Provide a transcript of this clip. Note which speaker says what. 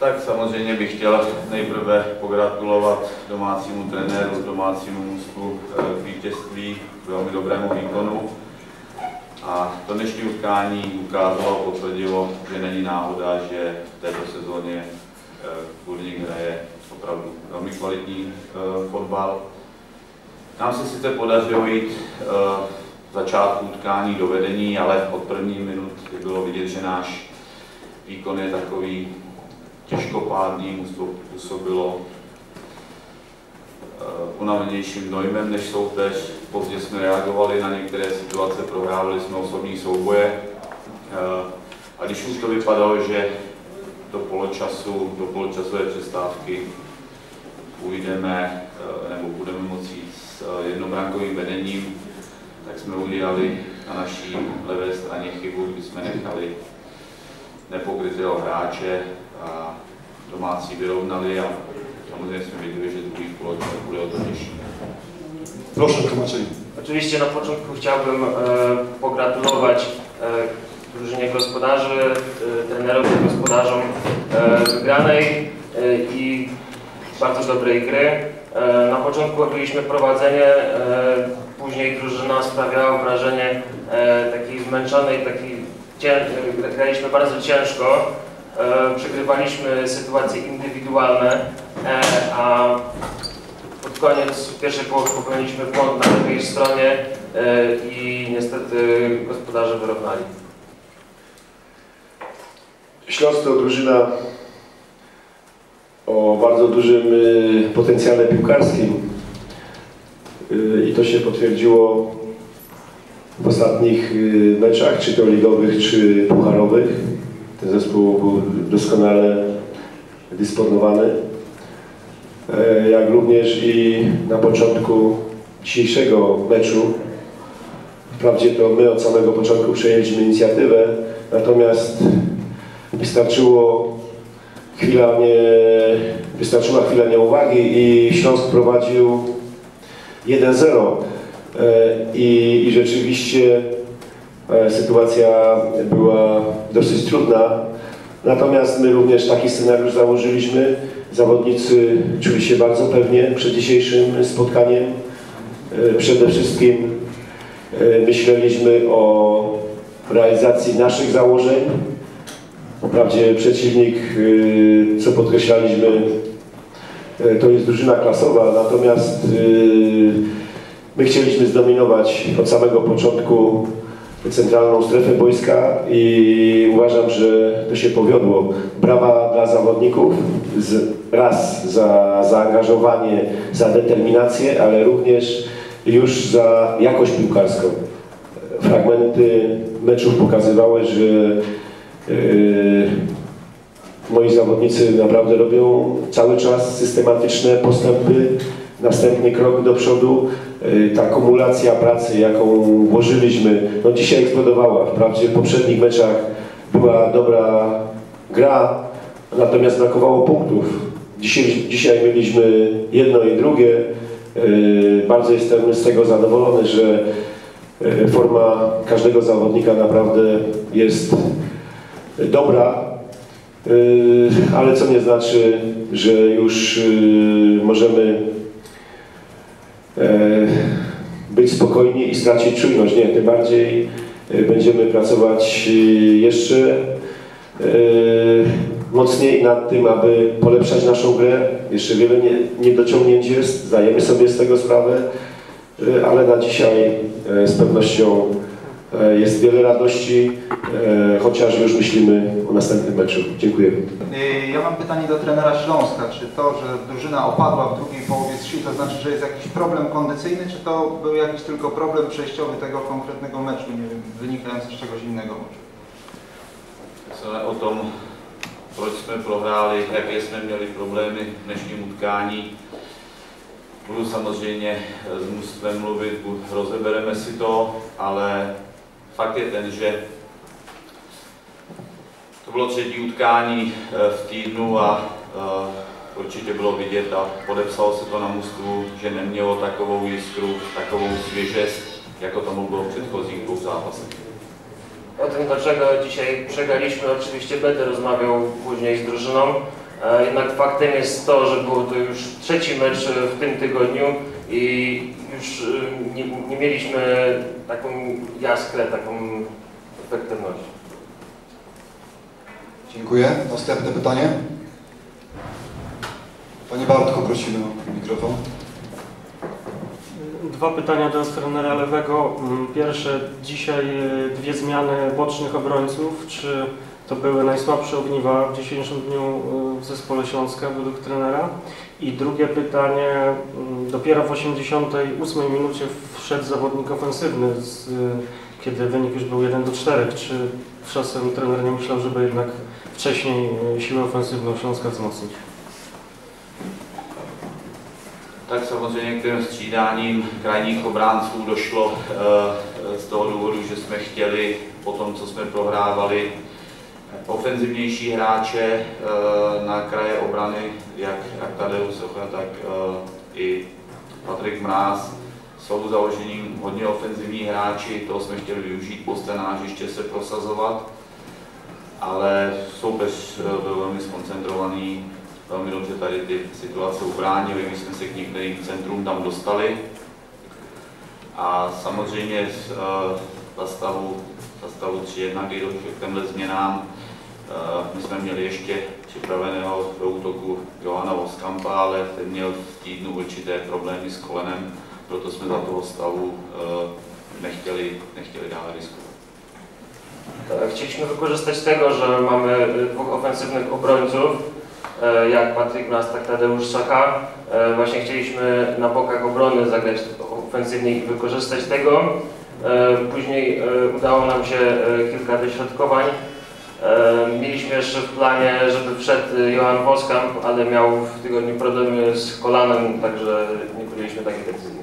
Speaker 1: Tak samozřejmě bych chtěl nejprve pogratulovat domácímu trenéru, domácímu mužstvu eh, k vítězství, k velmi dobrému výkonu. A to dnešní utkání ukázalo, potvrdilo, že není náhoda, že v této sezóně Kurník hraje opravdu velmi kvalitní fotbal. Nám se sice podařilo jít v začátku utkání do vedení, ale od první minut bylo vidět, že náš výkon je takový těžkopádný, mužstvo působilo unavenějším dojmem než soupeř. Pozdě jsme reagovali na některé situace, prohrávali jsme osobní souboje. A když už to vypadalo, že do poločasu, do poločasové přestávky půjdeme nebo budeme moci s jednobrankovým vedením, tak jsme udělali na naší levé straně chybu, kdy jsme nechali nepokrytého hráče domácí vyrovnali a samozřejmě jsme viděli, že druhý poločas bude o to těžší.
Speaker 2: Proszę o tłumaczenie.
Speaker 3: Oczywiście na początku chciałbym e, pogratulować e, drużynie gospodarzy, e, trenerom i gospodarzom e, wygranej e, i bardzo dobrej gry. E, na początku byliśmy prowadzenie, e, później drużyna sprawiała wrażenie e, takiej zmęczonej, takiej cię, e, graliśmy bardzo ciężko. E, przegrywaliśmy sytuacje indywidualne, e, a pod koniec pierwszej połowy popełniliśmy błąd na lewej stronie e, i niestety gospodarze wyrównali.
Speaker 2: Śląsk to drużyna o bardzo dużym potencjale piłkarskim i to się potwierdziło w ostatnich meczach, czy to ligowych, czy pucharowych. Ten zespół był doskonale dysponowany. E, Jak również i na początku dzisiejszego meczu. Wprawdzie to my od samego początku przejęliśmy inicjatywę, natomiast wystarczyło chwila nie, wystarczyła chwila nieuwagi i Śląsk prowadził 1-0 E, i, i rzeczywiście sytuacja była dosyć trudna. Natomiast my również taki scenariusz założyliśmy. Zawodnicy czuli się bardzo pewnie przed dzisiejszym spotkaniem. E, Przede wszystkim e, myśleliśmy o realizacji naszych założeń. Wprawdzie przeciwnik, co podkreślaliśmy, to jest drużyna klasowa, natomiast my chcieliśmy zdominować od samego początku centralną strefę boiska i uważam, że to się powiodło. Brawa dla zawodników, z, raz za zaangażowanie, za determinację, ale również już za jakość piłkarską. Fragmenty meczów pokazywały, że Yy, Moi zawodnicy naprawdę robią cały czas systematyczne postępy, następny krok do przodu. Yy, Ta kumulacja pracy, jaką włożyliśmy, no dzisiaj eksplodowała. Wprawdzie w poprzednich meczach była dobra gra, natomiast brakowało punktów. Dzisiaj, dzisiaj mieliśmy jedno i drugie. Yy, Bardzo jestem z tego zadowolony, że yy, forma każdego zawodnika naprawdę jest dobra, ale co nie znaczy, że już możemy być spokojni i stracić czujność. Nie, tym bardziej yy, będziemy pracować yy, jeszcze mocniej nad tym, aby polepszać naszą grę. Jeszcze wiele nie- niedociągnięć jest, zdajemy sobie z tego sprawę, ale na dzisiaj z pewnością E, Jest wiele radości, e, chociaż już myślimy o następnym meczu. Dziękuję.
Speaker 4: Y, Ja mam pytanie do trenera Śląska. Czy to, że drużyna opadła w drugiej połowie z to znaczy, że jest jakiś problem kondycyjny, czy to był jakiś tylko problem przejściowy tego konkretnego meczu, nie wiem, wynikający z czegoś innego może?
Speaker 1: Se o tom, proč jsme prohráli, jaké jsme měli problémy v dnešním utkání. Budu samozřejmě s mužstvem mluvit, rozebereme si to, ale fakt je ten, že to bylo třetí utkání eh, v týdnu a eh, určitě bylo vidět a podepsalo se to na mužstvu, že nemělo takovou jiskru, takovou svěžest, jako tomu bylo v předchozích dvou zápasech.
Speaker 3: O tym, dlaczego dzisiaj przegraliśmy, oczywiście będę rozmawiał później z drużyną. Jednak faktem jest to, że było to już trzeci mecz w tym tygodniu i już e, nie, nie mieliśmy taką jaskrę, taką efektywność.
Speaker 5: Dziękuję. Następne pytanie. Panie Bartko, prosimy o mikrofon.
Speaker 6: Dwa pytania do trenera lewego. Mm, Pierwsze, dzisiaj e, dwie zmiany bocznych obrońców. Czy to były najsłabsze ogniwa w dzisiejszym dniu e, w zespole Śląska według trenera? I drugie pytanie, mm, dopiero w 88 minucie wszedł zawodnik ofensywny, z, e, kiedy wynik już był 1 do 4. Czy czasem trener nie myślał, żeby jednak wcześniej e, siłę ofensywną Śląska wzmocnić?
Speaker 1: Tak samozřejmě k těm střídáním krajních obránců došlo eh, z toho důvodu, že jsme chtěli po tom, co jsme prohrávali, ofenzivnější hráče eh, na kraje obrany, jak, jak Tadeusz Socha, tak eh, i Patrik Mráz. Jsou založením hodně ofenzivní hráči, toho jsme chtěli využít po scénáři, ještě se prosazovat, ale soupeř eh, byl velmi skoncentrovaný, velmi dobře tady ty situace ubránili, my jsme se k některým centrům tam dostali. A samozřejmě z, eh, stavu, stavu 3-1, kdy došlo k těmhle změnám, eh, my jsme měli ještě připraveného do útoku Johana Voskampa, ale ten měl v týdnu určité problémy s kolenem, proto jsme za toho stavu eh, nechtěli, nechtěli dále riskovat.
Speaker 3: Chcieliśmy wykorzystać tego, że mamy dwóch ofensywnych obrońców, e, jak Patryk Mraz, tak Tadeusz Szacha. E, Właśnie chcieliśmy na bokach obrony zagrać ofensywnie i wykorzystać tego. E, Później e, udało nam się e, kilka dośrodkowań. Mieliśmy jeszcze w planie, żeby wszedł Johan Woskamp, ale miał w tygodniu problemy z kolanem, także nie podjęliśmy takiej decyzji.